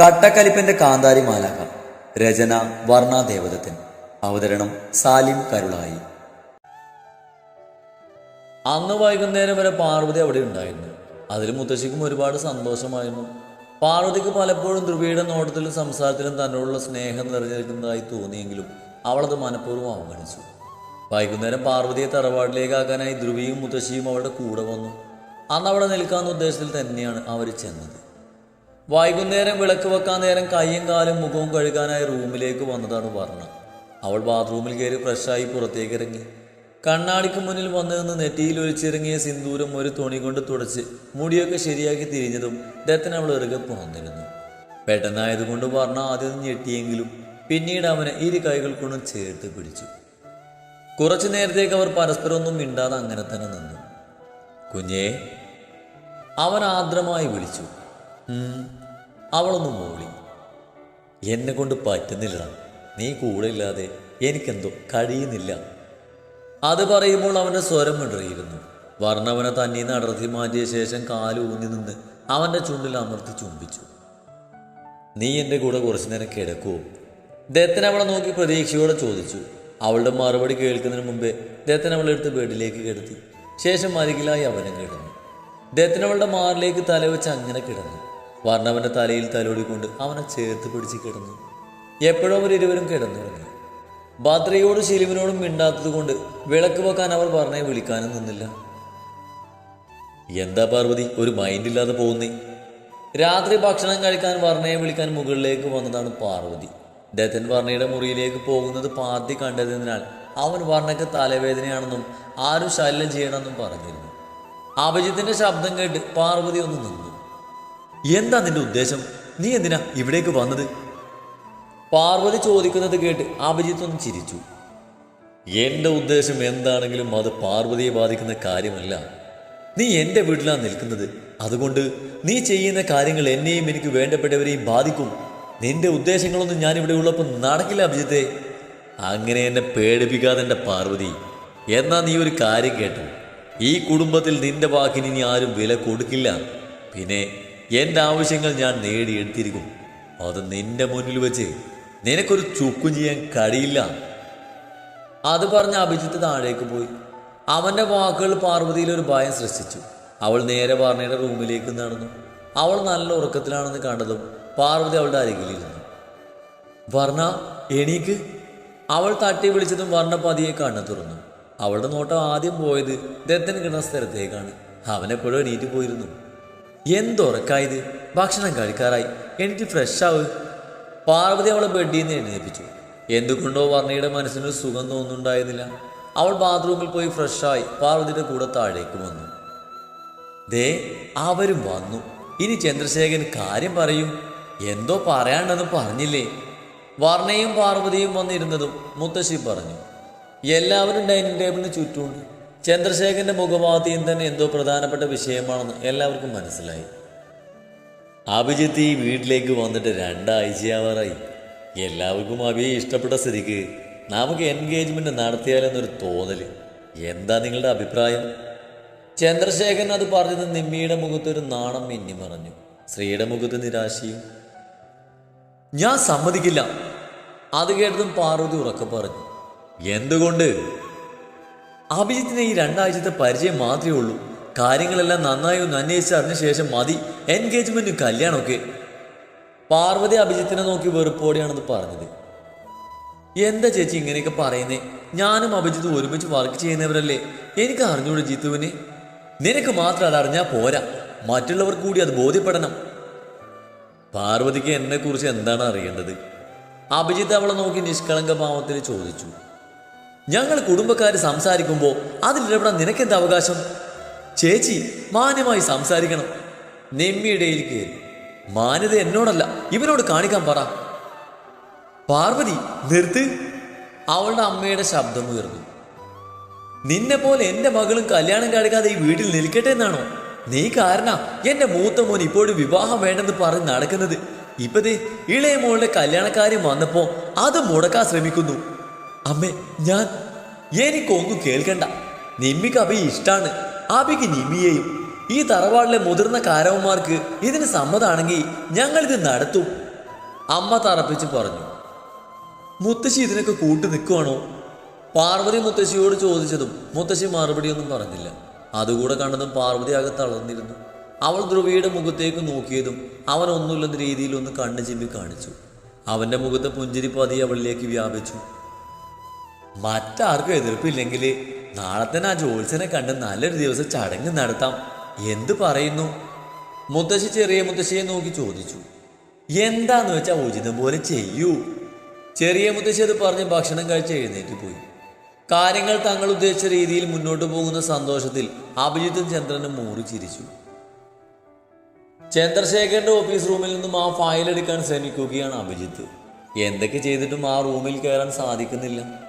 കട്ടക്കലിപ്പന്റെ കാന്താരി മാലാക രചന വർണാദേവതത്തിൻ അവതരണം സാലിം കരുളായി. അന്ന് വൈകുന്നേരം വരെ പാർവതി അവിടെ ഉണ്ടായിരുന്നു. അതിൽ മുത്തശ്ശിക്കും ഒരുപാട് സന്തോഷമായിരുന്നു. പാർവതിക്ക് പലപ്പോഴും ധ്രുവിയുടെ നോട്ടത്തിലും സംസാരത്തിലും തന്നോടുള്ള സ്നേഹം നിറഞ്ഞിരിക്കുന്നതായി തോന്നിയെങ്കിലും അവളത് മനഃപൂർവം അവഗണിച്ചു. വൈകുന്നേരം പാർവതിയെ തറവാട്ടിലേക്ക് ആക്കാനായി ധ്രുവിയും മുത്തശ്ശിയും അവളുടെ കൂടെ വന്നു. അന്ന് അവിടെ നിൽക്കാവുന്ന ഉദ്ദേശത്തിൽ തന്നെയാണ് അവർ ചെന്നത്. വൈകുന്നേരം വിളക്ക് വെക്കാൻ നേരം കയ്യും കാലും മുഖവും കഴുകാനായി റൂമിലേക്ക് വന്നതാണ് വർണ. അവൾ ബാത്റൂമിൽ കയറി ഫ്രഷായി പുറത്തേക്ക് ഇറങ്ങി. കണ്ണാടിക്ക് മുന്നിൽ വന്നു നിന്ന് നെറ്റിയിൽ ഒലിച്ചിറങ്ങിയ സിന്ദൂരം ഒരു തുണി കൊണ്ട് തുടച്ച് മുടിയൊക്കെ ശരിയാക്കി തിരിഞ്ഞതും ദത്തൻ അവൾ ഇറുകെ പോന്നിരുന്നു പെട്ടെന്നായതുകൊണ്ട് വർണ ആദ്യം ഞെട്ടിയെങ്കിലും പിന്നീട് അവനെ ഇരു കൈകൾ കൊണ്ടും ചേർത്ത് പിടിച്ചു. കുറച്ചു നേരത്തേക്ക് അവർ പരസ്പരം ഒന്നും മിണ്ടാതെ അങ്ങനെ തന്നെ നിന്നു. കുഞ്ഞേ അവൻ ആർദ്രമായി വിളിച്ചു. അവളൊന്ന് മൂളി. എന്നെ കൊണ്ട് പറ്റുന്നില്ല നീ കൂടെ ഇല്ലാതെ എനിക്കെന്തോ കഴിയുന്നില്ല. അത് പറയുമ്പോൾ അവന്റെ സ്വരം ഇടറിയിരുന്നു വർണവനെ തന്നെ നടത്തി മാറ്റിയ ശേഷം കാൽ ഊന്നി നിന്ന് അവന്റെ ചുണ്ടിൽ അമർത്തി ചുംബിച്ചു. നീ എന്റെ കൂടെ കുറച്ചു നേരം കിടക്കുമോ ദത്തൻ അവളെ നോക്കി പ്രതീക്ഷയോടെ ചോദിച്ചു. അവളുടെ മറുപടി കേൾക്കുന്നതിന് മുമ്പേ ദത്തൻ അവളെ എടുത്ത് ബെഡിലേക്ക് കിടത്തി. ശേഷം അരികിലായി അവനും കിടന്നു. ദത്തൻ അവളുടെ മാറിലേക്ക് തലവെച്ച് അങ്ങനെ കിടന്നു. വർണവന്റെ തലയിൽ തലോടിക്കൊണ്ട് അവനെ ചേർത്ത് പിടിച്ച് കിടന്നു. എപ്പോഴും അവർ ഇരുവരും ഭദ്രയോടും ശിലിവിനോടും മിണ്ടാത്തത് കൊണ്ട് വിളക്ക് വെക്കാൻ അവർ പറഞ്ഞേ വിളിക്കാനും നിന്നില്ല. എന്താ പാർവതി ഒരു മൈൻഡ് ഇല്ലാതെ പോകുന്നേ? രാത്രി ഭക്ഷണം കഴിക്കാൻ വർണയെ വിളിക്കാൻ മുകളിലേക്ക് വന്നതാണ് പാർവതി. ദത്തൻ വർണയുടെ മുറിയിലേക്ക് പോകുന്നത് പാർത്തി കണ്ടതിനാൽ അവൻ വർണയ്ക്ക് തലവേദനയാണെന്നും ആരും ശല്യം ചെയ്യണമെന്നും പറഞ്ഞിരുന്നു. അഭിജിത്തിന്റെ ശബ്ദം കേട്ട് പാർവതി ഒന്ന് നിന്നു. എന്താ നിന്റെ ഉദ്ദേശം? നീ എന്തിനാ ഇവിടേക്ക് വന്നത്? പാർവതി ചോദിക്കുന്നത് കേട്ട് അഭിജിത്ത് ഒന്ന് ചിരിച്ചു. എന്റെ ഉദ്ദേശം എന്താണെങ്കിലും അത് പാർവതിയെ ബാധിക്കുന്ന കാര്യമല്ല. നീ എന്റെ വീട്ടിലാണ് നിൽക്കുന്നത്. അതുകൊണ്ട് നീ ചെയ്യുന്ന കാര്യങ്ങൾ എന്നെയും എനിക്ക് വേണ്ടപ്പെട്ടവരെയും ബാധിക്കും. നിന്റെ ഉദ്ദേശങ്ങളൊന്നും ഇവിടെ ഉള്ളപ്പോൾ നടക്കില്ല അഭിജിത്തെ. അങ്ങനെ എന്നെ പേടിപ്പിക്കാതെ എന്റെ പാർവതി. എന്നാ നീ ഒരു കാര്യം കേട്ടു. ഈ കുടുംബത്തിൽ നിന്റെ വാക്കിന് ഇനി ആരും വില കൊടുക്കില്ല. പിന്നെ എന്റെ ആവശ്യങ്ങൾ ഞാൻ നേടിയെടുത്തിരിക്കും. അത് നിന്റെ മുന്നിൽ വെച്ച് നിനക്കൊരു ചുക്കും ചെയ്യാൻ കഴിയില്ല. അത് പറഞ്ഞ അഭിജിത്ത് താഴേക്ക് പോയി. അവന്റെ വാക്കുകൾ പാർവതിയിൽ ഒരു ഭയം സൃഷ്ടിച്ചു. അവൾ നേരെ വർണയുടെ റൂമിലേക്ക് നടന്നു. അവൾ നല്ല ഉറക്കത്തിലാണെന്ന് കണ്ടതും പാർവതി അവളുടെ അരികിലിരുന്നു. വർണ എണീക്ക്. അവൾ തട്ടി വിളിച്ചതും വർണ പതിയെ കണ്ണു തുറന്നു. അവളുടെ നോട്ടം ആദ്യം പോയത് ദത്തൻ കിടന്ന സ്ഥലത്തേക്കാണ്. അവനെപ്പോഴും എണീറ്റ് പോയിരുന്നു. എന്തുറക്കായത്? ഭക്ഷണം കഴിക്കാറായി. എനിക്ക് ഫ്രഷ് ആവ്. പാർവതി അവളെ ബെഡിൽ നിന്ന് എഴുന്നേൽപ്പിച്ചു. എന്തുകൊണ്ടോ വർണയുടെ മനസ്സിന് സുഖം തോന്നുന്നുണ്ടായിരുന്നില്ല. അവൾ ബാത്റൂമിൽ പോയി ഫ്രഷായി പാർവതിയുടെ കൂടെ താഴേക്ക് വന്നു. ദേ അവരും വന്നു. ഇനി ചന്ദ്രശേഖരൻ കാര്യം പറയും. എന്തോ പറയാണ്ടെന്ന് പറഞ്ഞില്ലേ? വർണയും പാർവതിയും വന്നിരുന്നതും മുത്തശ്ശി പറഞ്ഞു. എല്ലാവരും ഡൈനിങ് ടേബിളിന് ചുറ്റുമുണ്ട്. ചന്ദ്രശേഖരന്റെ മുഖഭാവത്തെയും തന്നെ എന്തോ പ്രധാനപ്പെട്ട വിഷയമാണെന്ന് എല്ലാവർക്കും മനസ്സിലായി. അഭിജിത്ത് ഈ വീട്ടിലേക്ക് വന്നിട്ട് രണ്ടാഴ്ചയാവാറായി. എല്ലാവർക്കും അഭിയെ ഇഷ്ടപ്പെട്ട സ്ഥിതിക്ക് നമുക്ക് എൻഗേജ്മെന്റ് നടത്തിയാലെന്നൊരു തോന്നൽ. എന്താ നിങ്ങളുടെ അഭിപ്രായം? ചന്ദ്രശേഖരൻ അത് പറഞ്ഞത് നിമ്മിയുടെ മുഖത്തൊരു നാണം മിന്നി മറഞ്ഞു. ശ്രീയുടെ മുഖത്ത് നിരാശയും. ഞാൻ സമ്മതിക്കില്ല. അത് കേട്ടതും പാർവതി ഉറക്കെ പറഞ്ഞു. എന്തുകൊണ്ട്? അഭിജിത്തിന് ഈ രണ്ടാഴ്ചത്തെ പരിചയം മാത്രമേ ഉള്ളൂ. കാര്യങ്ങളെല്ലാം നന്നായി ഒന്ന് അന്വേഷിച്ച് അറിഞ്ഞ ശേഷം മതി. എൻഗേജ്മെന്റും കല്യാണമൊക്കെ. പാർവതി അഭിജിത്തിനെ നോക്കി വെറുപ്പോടെയാണെന്ന് പറഞ്ഞത്. എന്താ ചേച്ചി ഇങ്ങനെയൊക്കെ പറയുന്നേ? ഞാനും അഭിജിത്തും ഒരുമിച്ച് വർക്ക് ചെയ്യുന്നവരല്ലേ? എനിക്ക് അറിഞ്ഞൂടെ ജിത്തുവിന്? നിനക്ക് മാത്രം അത് അറിഞ്ഞാൽ പോരാ. മറ്റുള്ളവർ കൂടി അത് ബോധ്യപ്പെടണം. പാർവതിക്ക് എന്നെ കുറിച്ച് എന്താണ് അറിയേണ്ടത്? അഭിജിത്ത് അവളെ നോക്കി നിഷ്കളങ്ക ഭാവത്തിൽ ചോദിച്ചു. ഞങ്ങൾ കുടുംബക്കാർ സംസാരിക്കുമ്പോൾ അതിലിടപെടാൻ നിനക്കെന്ത് അവകാശം? ചേച്ചി മാന്യമായി സംസാരിക്കണം. നെമ്മിയിടയിൽ കയറി. മാന്യത എന്നോടല്ല ഇവനോട് കാണിക്കാൻ പറ. പാർവതി നിർത്ത്. അവളുടെ അമ്മയുടെ ശബ്ദം ഉയർന്നു. നിന്നെ പോലെ എന്റെ മകളും കല്യാണം കഴിക്കാതെ ഈ വീട്ടിൽ നിൽക്കട്ടെ എന്നാണോ? നീ കാരണ എന്റെ മൂത്ത മോൻ ഇപ്പോഴും വിവാഹം വേണ്ടെന്ന് പറഞ്ഞ് നടക്കുന്നത്. ഇപ്പതേ ഇളയ മോളുടെ കല്യാണക്കാര്യം വന്നപ്പോ അത് മുടക്കാൻ ശ്രമിക്കുന്നു. അമ്മേ ഞാൻ എനിക്കൊന്നും കേൾക്കണ്ട. നിമ്മിക്ക് അഭി ഇഷ്ടാണ്. അഭിക്ക് നിമ്മിയെയും. ഈ തറവാടിലെ മുതിർന്ന കാരവന്മാർക്ക് ഇതിന് സമ്മതാണെങ്കിൽ ഞങ്ങൾ ഇത് നടത്തും. അമ്മ തറപ്പിച്ച് പറഞ്ഞു. മുത്തശ്ശി ഇതിനൊക്കെ കൂട്ടു നിൽക്കുവാണോ? പാർവതി മുത്തശ്ശിയോട് ചോദിച്ചതും മുത്തശ്ശി മറുപടിയൊന്നും പറഞ്ഞില്ല. അതുകൂടെ കണ്ടതും പാർവതി ആകെ തളർന്നിരുന്നു. അവൾ ധ്രുവിയുടെ മുഖത്തേക്ക് നോക്കിയതും അവൻ ഒന്നുമില്ലെന്ന രീതിയിൽ ഒന്ന് കണ്ണു ചിമ്പി കാണിച്ചു. അവന്റെ മുഖത്തെ പുഞ്ചിരി പതി അവളിലേക്ക് വ്യാപിച്ചു. മറ്റാർക്കും എതിർപ്പില്ലെങ്കിൽ നാളെ തന്നെ ആ ജോത്സ്യനെ കണ്ട് നല്ലൊരു ദിവസം ചടങ്ങ് നടത്താം. എന്ത് പറയുന്നു? മുത്തശ്ശി ചെറിയ മുത്തശ്ശിയെ നോക്കി ചോദിച്ചു. എന്താന്ന് വെച്ചാൽ ഉചിതം പോലെ ചെയ്യൂ. ചെറിയ മുത്തശ്ശി അത് പറഞ്ഞ് ഭക്ഷണം കഴിച്ച് എഴുന്നേറ്റ് പോയി. കാര്യങ്ങൾ തങ്ങൾ ഉദ്ദേശിച്ച രീതിയിൽ മുന്നോട്ട് പോകുന്ന സന്തോഷത്തിൽ അഭിജിത്തും ചന്ദ്രനും മൂറി ചിരിച്ചു. ചന്ദ്രശേഖരന്റെ ഓഫീസ് റൂമിൽ നിന്നും ആ ഫയൽ എടുക്കാൻ ശ്രമിക്കുകയാണ് അഭിജിത്ത്. എന്തൊക്കെ ചെയ്തിട്ടും ആ റൂമിൽ കയറാൻ സാധിക്കുന്നില്ല.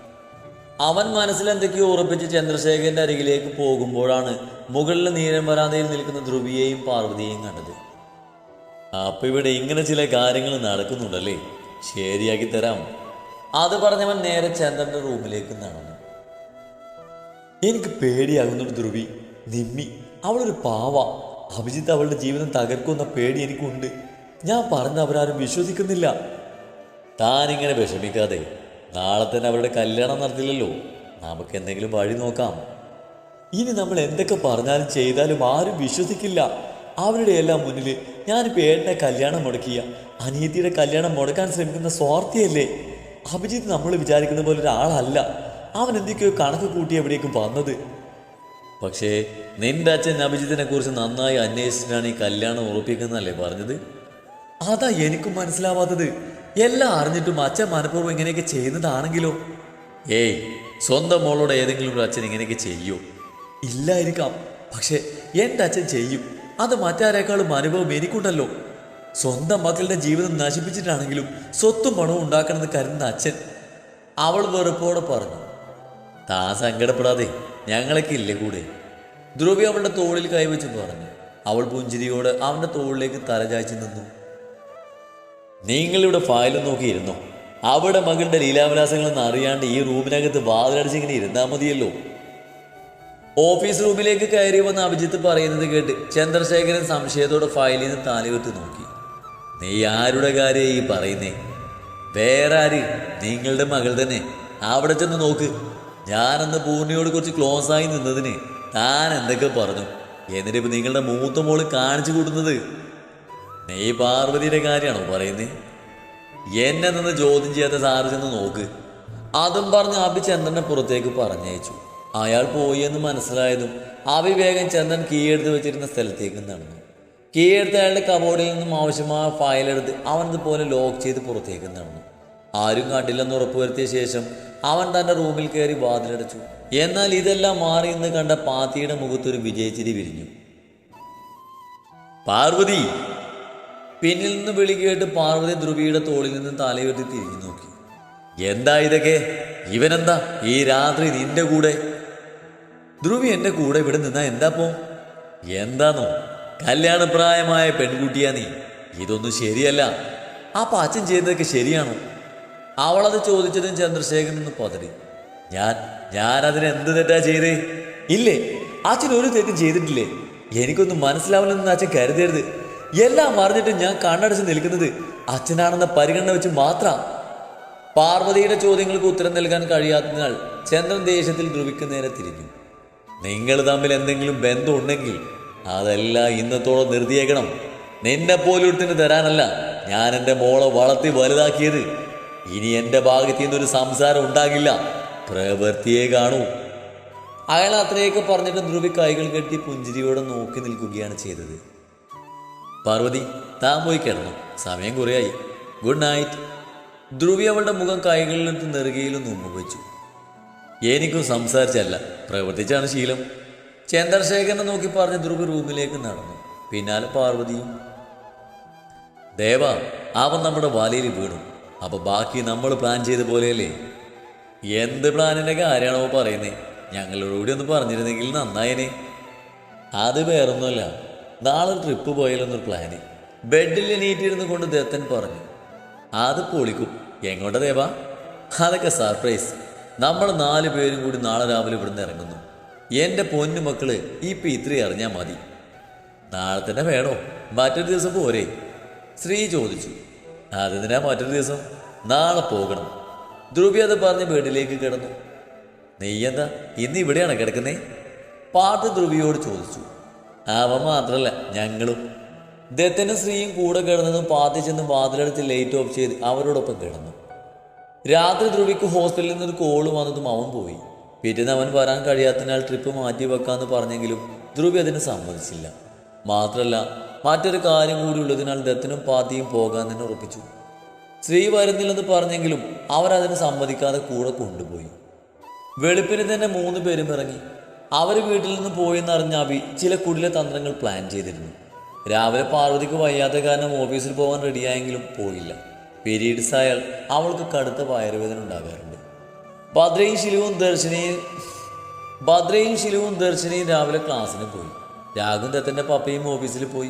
അവൻ മനസ്സിൽ എന്തൊക്കെയോ ഉറപ്പിച്ച് ചന്ദ്രശേഖരന്റെ അരികിലേക്ക് പോകുമ്പോഴാണ് മുകളിലെ നീരം വരാന്തയിൽ നിൽക്കുന്ന ധ്രുവിയെയും പാർവതിയെയും കണ്ടത്. അപ്പൊ ഇവിടെ ഇങ്ങനെ ചില കാര്യങ്ങൾ നടക്കുന്നുണ്ടല്ലേ? ശരിയാക്കി തരാം. അത് പറഞ്ഞവൻ നേരെ ചന്ദ്രന്റെ റൂമിലേക്ക് നടന്നു. എനിക്ക് പേടിയാകുന്നുണ്ട് ധ്രുവി. നിമ്മി അവളൊരു പാവ. അഭിജിത്ത് അവളുടെ ജീവിതം തകർക്കുന്ന പേടി എനിക്കുണ്ട്. ഞാൻ പറഞ്ഞ അവരാരും വിശ്വസിക്കുന്നില്ല. താനിങ്ങനെ വിഷമിക്കാതെ നാളെ തന്നെ അവരുടെ കല്യാണം നടത്തില്ലല്ലോ. നമുക്ക് എന്തെങ്കിലും വഴി നോക്കാം. ഇനി നമ്മൾ എന്തൊക്കെ പറഞ്ഞാലും ചെയ്താലും ആരും വിശ്വസിക്കില്ല. അവരുടെ എല്ലാം മുന്നിൽ ഞാൻ പേടിനെ കല്യാണം മുടക്കിയ അനിയത്തിയുടെ കല്യാണം മുടക്കാൻ ശ്രമിക്കുന്ന സ്വാർത്ഥിയല്ലേ? അഭിജിത്ത് നമ്മൾ വിചാരിക്കുന്ന പോലെ ഒരാളല്ല. അവൻ എന്തൊക്കെയോ കണക്ക് കൂട്ടി എവിടേക്കും വന്നത്. പക്ഷേ നിന്റെ അച്ഛൻ അഭിജിത്തിനെ കുറിച്ച് നന്നായി അന്വേഷിച്ചിട്ടാണ് ഈ കല്യാണം ഉറപ്പിക്കുന്നതല്ലേ പറഞ്ഞത്? അതാ എനിക്കും മനസ്സിലാവാത്തത്. എല്ലാം അറിഞ്ഞിട്ടും അച്ഛൻ മനഃപൂർവം ഇങ്ങനെയൊക്കെ ചെയ്യുന്നതാണെങ്കിലോ? ഏയ് സ്വന്തം മോളോട് ഏതെങ്കിലും ഒരു അച്ഛൻ ഇങ്ങനെയൊക്കെ ചെയ്യോ? ഇല്ലായിരിക്കാം. പക്ഷെ എന്റെ അച്ഛൻ ചെയ്യും. അത് മറ്റാരേക്കാളും അനുഭവം എനിക്കുണ്ടല്ലോ. സ്വന്തം മക്കളുടെ ജീവിതം നശിപ്പിച്ചിട്ടാണെങ്കിലും സ്വത്തും പണവും ഉണ്ടാക്കണമെന്ന് കരുതുന്ന അച്ഛൻ അവൾ വെറുപ്പോടെ പറഞ്ഞു. താ സങ്കടപ്പെടാതെ ഞങ്ങളൊക്കെ ഇല്ലേ കൂടെ? ധ്രുവി അവളുടെ തോളിൽ കൈവച്ച് പറഞ്ഞു. അവൾ പുഞ്ചിരിയോട് അവന്റെ തോളിലേക്ക് തലചായ്ച്ചു നിന്നു. നിങ്ങളിവിടെ ഫയലും നോക്കിയിരുന്നു അവിടെ മകളുടെ ലീലാവിലാസങ്ങളൊന്നും അറിയാണ്ട് ഈ റൂമിനകത്ത് വാതിലടിച്ചിങ്ങനെ ഇരുന്നാൽ മതിയല്ലോ. ഓഫീസ് റൂമിലേക്ക് കയറി വന്ന അഭിജിത്ത് പറയുന്നത് കേട്ട് ചന്ദ്രശേഖരൻ സംശയത്തോടെ ഫയലിൽ നിന്ന് താലിവിട്ട് നോക്കി. നീ ആരുടെ കാര്യം ഈ പറയുന്നേ? വേറെ ആര്? നിങ്ങളുടെ മകൾ തന്നെ. അവിടെ ചെന്ന് നോക്ക്. ഞാനന്ന് പൂർണിയോട് കുറച്ച് ക്ലോസ് ആയി നിന്നതിന് താൻ എന്തൊക്കെ പറഞ്ഞു? എന്നിട്ട് ഇപ്പം നിങ്ങളുടെ മൂത്ത മോൾ കാണിച്ചു കൂട്ടുന്നത് നീ പാർവതിയുടെ കാര്യമാണോ പറയുന്നേ? എന്നെ നിന്ന് ചോദ്യം ചെയ്യാത്ത സാറ് ചെന്ന് നോക്ക്. അതും പറഞ്ഞ് അഭി ചന്ദ്രനെ പുറത്തേക്ക് പറഞ്ഞയച്ചു. അയാൾ പോയി എന്ന് മനസ്സിലായതും അഭി വേഗം ചന്ദ്രൻ കീ വെച്ചിരുന്ന സ്ഥലത്തേക്ക് നടന്നു. കീ അയാളുടെ കബോർഡിൽ നിന്നും ആവശ്യമായ ഫയലെടുത്ത് അവനതുപോലെ ലോക്ക് ചെയ്ത് പുറത്തേക്ക് നടന്നു. ആരും കണ്ടില്ലെന്ന് ഉറപ്പുവരുത്തിയ ശേഷം അവൻ തന്റെ റൂമിൽ കയറി വാതിലടച്ചു. എന്നാൽ ഇതെല്ലാം മാറി എന്ന് കണ്ട പാത്തിയുടെ മുഖത്തൊരു വിജയച്ചിരി വിരിഞ്ഞു. പാർവതി പിന്നിൽ നിന്ന് വിളി കേട്ട് പാർവതി ധ്രുവിയുടെ തോളിൽ നിന്ന് തലയുയർത്തി തിരിഞ്ഞു നോക്കി. എന്താ ഇതൊക്കെ? ഇവനെന്താ? ഈ രാത്രി നിന്റെ കൂടെ? ധ്രുവി എന്റെ കൂടെ ഇവിടെ നിന്നാ പോ? എന്താന്നോ? കല്യാണപ്രായമായ പെൺകുട്ടിയാ നീ. ഇതൊന്നും ശരിയല്ല. ആ പാച്ചൻ ചെയ്തതൊക്കെ ശരിയാണോ? അവളത് ചോദിച്ചതും ചന്ദ്രശേഖരൻ ഒന്ന് പതറി. ഞാൻ ഞാൻ അതിന് എന്ത് തെറ്റാ ചെയ്തേ? ഇല്ലേ? അച്ഛൻ ഒരു തെറ്റും ചെയ്തിട്ടില്ലേ? എനിക്കൊന്നും മനസ്സിലാവില്ലെന്ന് അച്ഛൻ കരുതരുത്. എല്ലാം അറിഞ്ഞിട്ട് ഞാൻ കണ്ണടച്ച് നിൽക്കുന്നത് അച്ഛനാണെന്ന പരിഗണന വെച്ച് മാത്രം. പാർവതിയുടെ ചോദ്യങ്ങൾക്ക് ഉത്തരം നൽകാൻ കഴിയാത്തതിനാൽ ചന്ദ്രൻ ദേശത്തിൽ ധ്രുവിക്ക് നേരെ തിരിഞ്ഞു. നിങ്ങൾ തമ്മിൽ എന്തെങ്കിലും ബന്ധം ഉണ്ടെങ്കിൽ അതെല്ലാം ഇന്നത്തോളം നിർത്തിയേക്കണം. നിന്നെ പോലൊരുത്തിന് തരാനല്ല ഞാൻ എന്റെ മോളെ വളർത്തി വലുതാക്കിയത്. ഇനി എന്റെ ഭാഗത്തു നിന്നൊരു സംസാരം ഉണ്ടാകില്ല. പ്രവൃത്തിയെ കാണൂ. അയാൾ അത്രയൊക്കെ പറഞ്ഞിട്ട് ധ്രുവി കൈകൾ കെട്ടി പുഞ്ചിരിയോടെ നോക്കി നിൽക്കുകയാണ് ചെയ്തത്. പാർവതി താൻ പോയി കിടന്നു. സമയം കുറയായി. ഗുഡ് നൈറ്റ് ധ്രുവി അവളുടെ മുഖം കൈകളിലെടുത്ത് നെറുകയിലും നുമ്പ് വെച്ചു. എനിക്കും സംസാരിച്ചല്ല. പ്രവർത്തിച്ചാണ് ശീലം. ചന്ദ്രശേഖരനെ നോക്കി പറഞ്ഞ് ധ്രുവി റൂമിലേക്ക് നടന്നു. പിന്നാലെ പാർവതിയും ദേവ അവൻ നമ്മുടെ വലയിൽ വീണു. അപ്പോൾ ബാക്കി നമ്മൾ പ്ലാൻ ചെയ്ത പോലെയല്ലേ? എന്ത് പ്ലാനിന്റെ കാര്യമാണോ പറയുന്നേ? ഞങ്ങളോടുകൂടി ഒന്ന് പറഞ്ഞിരുന്നെങ്കിൽ നന്നായനെ. അത് വേറൊന്നുമല്ല. നാളെ ട്രിപ്പ് പോയാലൊന്നൊരു പ്ലാന് ബെഡിൽ എണീറ്റിരുന്നു കൊണ്ട് ദത്തൻ പറഞ്ഞു അത് പൊളിക്കും. എങ്ങോട്ടാ ദേവാ? അതൊക്കെ സർപ്രൈസ് നമ്മൾ നാല് പേരും കൂടി നാളെ രാവിലെ ഇവിടുന്ന് ഇറങ്ങുന്നു. എന്റെ പൊന്നു മക്കൾ ഇപ്പം ഇത്രയും അറിഞ്ഞാൽ മതി. നാളെ തന്നെ വേണോ? മറ്റൊരു ദിവസം പോരെ. ശ്രീ ചോദിച്ചു അതിനാ മറ്റൊരു ദിവസം? നാളെ പോകണം. ധ്രുവി അത് പറഞ്ഞ് ബെഡിലേക്ക് കിടന്നു. നീ എന്താ ഇന്ന് ഇവിടെയാണ് കിടക്കുന്നേ? പാട്ട് ധ്രുവിയോട് ചോദിച്ചു അവൻ മാത്രമല്ല ഞങ്ങളും. ദത്തനും സ്ത്രീയും കൂടെ കിടന്നതും പാത്തി ചെന്ന് വാതിലടുത്ത് ലൈറ്റ് ഓഫ് ചെയ്ത് അവരോടൊപ്പം കിടന്നു. രാത്രി ധ്രുവിക്ക് ഹോസ്റ്റലിൽ നിന്നൊരു കോൾ വന്നതും അവൻ പോയി. പിറ്റേന്ന് അവൻ വരാൻ കഴിയാത്തതിനാൽ ട്രിപ്പ് മാറ്റി വെക്കാമെന്ന് പറഞ്ഞെങ്കിലും ധ്രുവി അതിന് സമ്മതിച്ചില്ല. മാത്രമല്ല മറ്റൊരു കാര്യം കൂടി ഉള്ളതിനാൽ ദത്തനും പാത്തിയും പോകാൻ തന്നെ ഉറപ്പിച്ചു. സ്ത്രീ വരുന്നില്ലെന്ന് പറഞ്ഞെങ്കിലും അവരതിന് സമ്മതിക്കാതെ കൂടെ കൊണ്ടുപോയി. വെളുപ്പിന് തന്നെ മൂന്ന് പേരും ഇറങ്ങി. അവർ വീട്ടിൽ നിന്ന് പോയെന്നറിഞ്ഞ അഭി ചില കുടില തന്ത്രങ്ങൾ പ്ലാൻ ചെയ്തിരുന്നു. രാവിലെ പാർവതിക്ക് വയ്യാത്ത കാരണം ഓഫീസിൽ പോകാൻ റെഡിയായെങ്കിലും പോയില്ല. പീരീഡ്സ് ആയാൽ അവൾക്ക് കടുത്ത വയറുവേദന ഉണ്ടാകാറുണ്ട്. ഭദ്രയും ശിലുവും ദർശനയും ഭദ്രയും ശിലുവും ദർശനയും രാവിലെ ക്ലാസ്സിന് പോയി. രാഘും തന്റെ പപ്പയും ഓഫീസിൽ പോയി.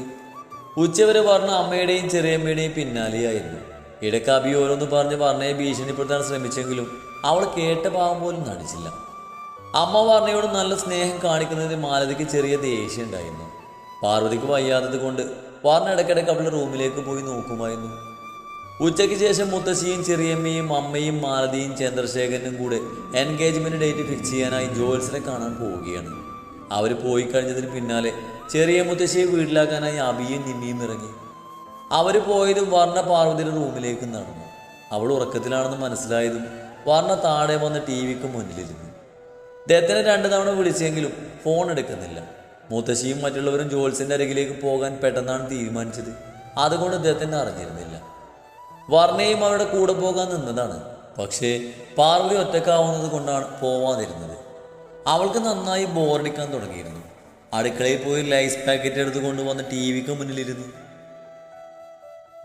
ഉച്ചവരെ പറഞ്ഞ അമ്മയുടെയും ചെറിയമ്മയുടെയും പിന്നാലെയായിരുന്നു. ഇടയ്ക്ക് അബി ഓരോന്ന് പറഞ്ഞ് പറഞ്ഞയെ ഭീഷണിപ്പെടുത്താൻ ശ്രമിച്ചെങ്കിലും അവൾ കേട്ട ഭാവം പോലും നടിച്ചില്ല. അമ്മ നല്ല സ്നേഹം കാണിക്കുന്നതിന് മാലതിക്ക് ചെറിയ ദേഷ്യം ഉണ്ടായിരുന്നു പാർവതിക്ക് വയ്യാത്തത് കൊണ്ട് വർണ ഇടയ്ക്കിടയ്ക്ക് അവളുടെ റൂമിലേക്ക് പോയി നോക്കുമായിരുന്നു. ഉച്ചയ്ക്ക് ശേഷം മുത്തശ്ശിയും ചെറിയമ്മയും അമ്മയും മാലതിയും ചന്ദ്രശേഖരനും കൂടെ എൻഗേജ്മെന്റ് ഡേറ്റ് ഫിക്സ് ചെയ്യാനായി ജോൽസിനെ കാണാൻ പോവുകയാണ്. അവർ പോയി കഴിഞ്ഞതിന് പിന്നാലെ ചെറിയ മുത്തശ്ശിയെ വീട്ടിലാക്കാനായി അബിയും നിമ്മിയും ഇറങ്ങി. അവർ പോയതും വർണ പാർവതിയുടെ റൂമിലേക്ക് നടന്നു. അവൾ ഉറക്കത്തിലാണെന്ന് മനസ്സിലായതും വർണ താഴെ വന്ന് ടി വിക്ക് മുന്നിലിരുന്നു. ദത്തനെ രണ്ട് തവണ വിളിച്ചെങ്കിലും ഫോൺ എടുക്കുന്നില്ല. മുത്തശ്ശിയും മറ്റുള്ളവരും ജോൽസിന്റെ അരികിലേക്ക് പോകാൻ പെട്ടെന്നാണ് തീരുമാനിച്ചത്. അതുകൊണ്ട് ദത്തൻ അറിഞ്ഞിരുന്നില്ല. വർണയും അവരുടെ കൂടെ പോകാൻ നിന്നതാണ്. പക്ഷേ പാർവതി ഒറ്റക്കാവുന്നത് കൊണ്ടാണ് പോവാതിരുന്നത്. അവൾക്ക് നന്നായി ബോറടിക്കാൻ തുടങ്ങിയിരുന്നു. അടുക്കളയിൽ പോയി ലൈസ് പാക്കറ്റ് എടുത്തു കൊണ്ടുവന്ന് ടി വിക്ക് മുന്നിലിരുന്നു.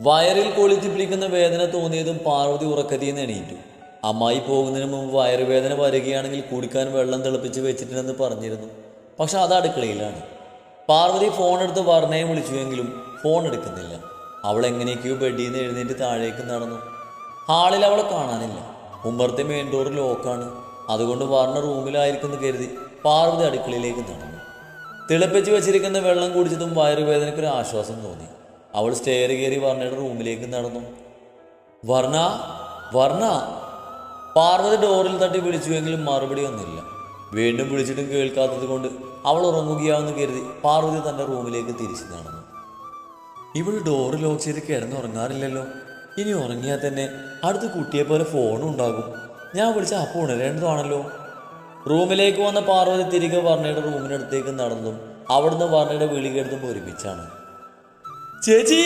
വയറിൽ കൊളുത്തി പിടിക്കുന്ന വേദന തോന്നിയതും പാർവതി ഉറക്കത്തിൽ നിന്ന് എണീറ്റു. അമ്മായി പോകുന്നതിന് മുമ്പ് വയറുവേദന വരികയാണെങ്കിൽ കുടിക്കാൻ വെള്ളം തിളപ്പിച്ച് വെച്ചിട്ടുണ്ടെന്ന് പറഞ്ഞിരുന്നു. പക്ഷെ അത് അടുക്കളയിലാണ്. പാർവതി ഫോൺ എടുത്ത് വർണയെ വിളിച്ചുവെങ്കിലും ഫോൺ എടുക്കുന്നില്ല. അവൾ എങ്ങനെയൊക്കെയോ ബെഡിൽ നിന്ന് എഴുന്നേറ്റ് താഴേക്ക് നടന്നു. ഹാളിൽ അവളെ കാണാനില്ല. ഉമ്മർത്തെ മെയിൻ ഡോർ ലോക്കാണ് അതുകൊണ്ട് വർണ റൂമിലായിരിക്കുമെന്ന് കരുതി പാർവതി അടുക്കളയിലേക്ക് നടന്നു. തിളപ്പിച്ച് വെച്ചിരിക്കുന്ന വെള്ളം കുടിച്ചതും വയറുവേദനയ്ക്ക് ഒരു ആശ്വാസം തോന്നി. അവൾ സ്റ്റെയർ കയറി വർണയുടെ റൂമിലേക്ക് നടന്നു. വർണ വർണ പാർവതി ഡോറിൽ തട്ടി വിളിച്ചുവെങ്കിലും മറുപടി ഒന്നുമില്ല വീണ്ടും വിളിച്ചിട്ടും കേൾക്കാത്തത് കൊണ്ട് അവൾ ഉറങ്ങുകയാവെന്ന് കരുതി പാർവതി തന്റെ റൂമിലേക്ക് തിരിച്ചു നടന്നു. ഇവൾ ഡോറ് ലോക്ക് ചെയ്ത് കിടന്നുറങ്ങാറില്ലല്ലോ. ഇനി ഉറങ്ങിയാൽ തന്നെ അടുത്ത് കുട്ടിയെ പോലെ ഫോണും ഉണ്ടാകും. ഞാൻ വിളിച്ച അപ്പോൾ ഉണരേണ്ടതാണല്ലോ. റൂമിലേക്ക് വന്ന പാർവതി തിരികെ വർണയുടെ റൂമിനടുത്തേക്ക് നടന്നതും അവിടുന്ന് വർണയുടെ വിളി കേട്ടതും ഒരുമിച്ചാണ്. ചേച്ചി!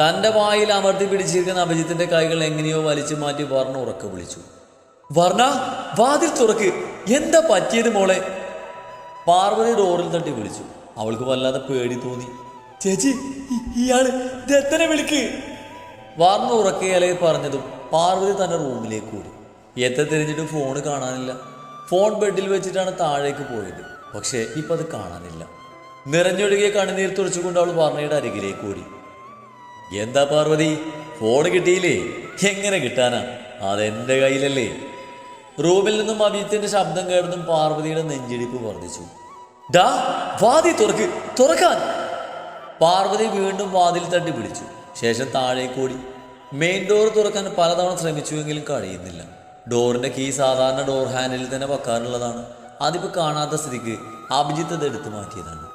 തന്റെ വായിൽ അമർത്തി പിടിച്ചിരിക്കുന്ന അഭിജിത്തിന്റെ കൈകൾ എങ്ങനെയോ വലിച്ചു മാറ്റി വർണ ഉറക്കെ വിളിച്ചു. വർണ വാതിൽ തുറക്ക്. എന്താ പറ്റിയത് മോളെ? പാർവതി ഡോറിൽ തട്ടി വിളിച്ചു. അവൾക്ക് വല്ലാതെ പേടി തോന്നി. ചേച്ചി ഇയാൾ ദത്തനെ വിളിക്ക്. വർണ ഉറക്കയലെ പറഞ്ഞതും പാർവതി തന്റെ റൂമിലേക്ക് ഓടി. എത്ര തിരിഞ്ഞിട്ട് ഫോൺ കാണാനില്ല. ഫോൺ ബെഡിൽ വെച്ചിട്ടാണ് താഴേക്ക് പോയത്. പക്ഷേ ഇപ്പം അത് കാണാനില്ല. നിറഞ്ഞൊഴുകിയ കണ്ണുനീർ തുറച്ചുകൊണ്ട് അവൾ വർണയുടെ അരികിലേക്ക് ഓടി. എന്താ പാർവതി? ഫോൺ കിട്ടിയില്ലേ? എങ്ങനെ കിട്ടാനാ? അതെന്റെ കയ്യിലല്ലേ. റൂമിൽ നിന്നും അഭിജിത്തിന്റെ ശബ്ദം കേട്ടതും പാർവതിയുടെ നെഞ്ചിടിപ്പ് വർദ്ധിച്ചു. ഡാ വാതി തുറക്ക് തുറക്കാൻ. പാർവതി വീണ്ടും വാതിൽ തട്ടി പിടിച്ചു. ശേഷം താഴേക്കോടി മെയിൻ ഡോർ തുറക്കാൻ പലതവണ ശ്രമിച്ചുവെങ്കിലും കഴിയുന്നില്ല. ഡോറിന്റെ കീ സാധാരണ ഡോർ ഹാൻഡിൽ തന്നെ വെക്കാനുള്ളതാണ്. അതിപ്പോ കാണാത്ത സ്ഥിതിക്ക് അഭിജിത്ത് അത് എടുത്തു മാറ്റിയതാണ്.